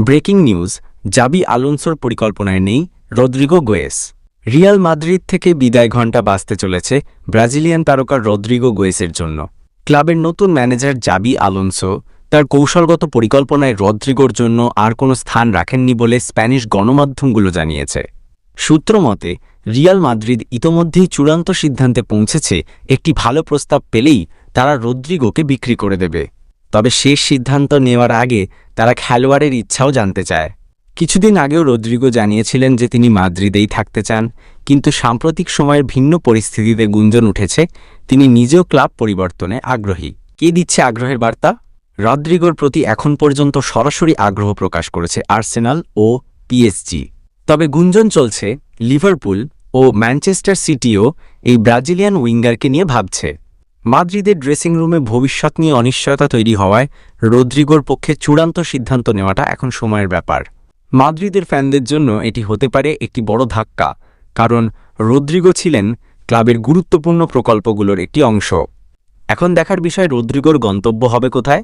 Breaking news, জাবি আলোনসোর পরিকল্পনায় নেই রদ্রিগো গোয়েস। রিয়াল মাদ্রিদ থেকে বিদায় ঘণ্টা বাঁচতে চলেছে ব্রাজিলিয়ান তারকা রদ্রিগো গোয়েসের জন্য। ক্লাবের নতুন ম্যানেজার জাবি আলোনসো তার কৌশলগত পরিকল্পনায় রদ্রিগোর জন্য আর কোনো স্থান রাখেননি বলে স্প্যানিশ গণমাধ্যমগুলো জানিয়েছে। সূত্র মতে, রিয়াল মাদ্রিদ ইতোমধ্যেই চূড়ান্ত সিদ্ধান্তে পৌঁছেছে একটি ভালো প্রস্তাব পেলেই তারা রদ্রিগোকে বিক্রি করে দেবে। তবে শেষ সিদ্ধান্ত নেওয়ার আগে তারা খেলোয়াড়ের ইচ্ছাও জানতে চায়। কিছুদিন আগেও রদ্রিগো জানিয়েছিলেন যে তিনি মাদ্রিদেই থাকতে চান, কিন্তু সাম্প্রতিক সময়ের ভিন্ন পরিস্থিতিতে গুঞ্জন উঠেছে, তিনি নিজেও ক্লাব পরিবর্তনে আগ্রহী। কে দিচ্ছে আগ্রহের বার্তা? রদ্রিগোর প্রতি এখন পর্যন্ত সরাসরি আগ্রহ প্রকাশ করেছে আর্সেনাল ও পিএসজি। তবে গুঞ্জন চলছে, লিভারপুল ও ম্যানচেস্টার সিটিও এই ব্রাজিলিয়ান উইঙ্গারকে নিয়ে ভাবছে। মাদ্রিদের ড্রেসিং রুমে ভবিষ্যৎ নিয়ে অনিশ্চয়তা তৈরি হওয়ায় রদ্রিগোর পক্ষে চূড়ান্ত সিদ্ধান্ত নেওয়াটা এখন সময়ের ব্যাপার। মাদ্রিদের ফ্যানদের জন্য এটি হতে পারে একটি বড় ধাক্কা, কারণ রদ্রিগো ছিলেন ক্লাবের গুরুত্বপূর্ণ প্রকল্পগুলোর একটি অংশ। এখন দেখার বিষয় রদ্রিগোর গন্তব্য হবে কোথায়?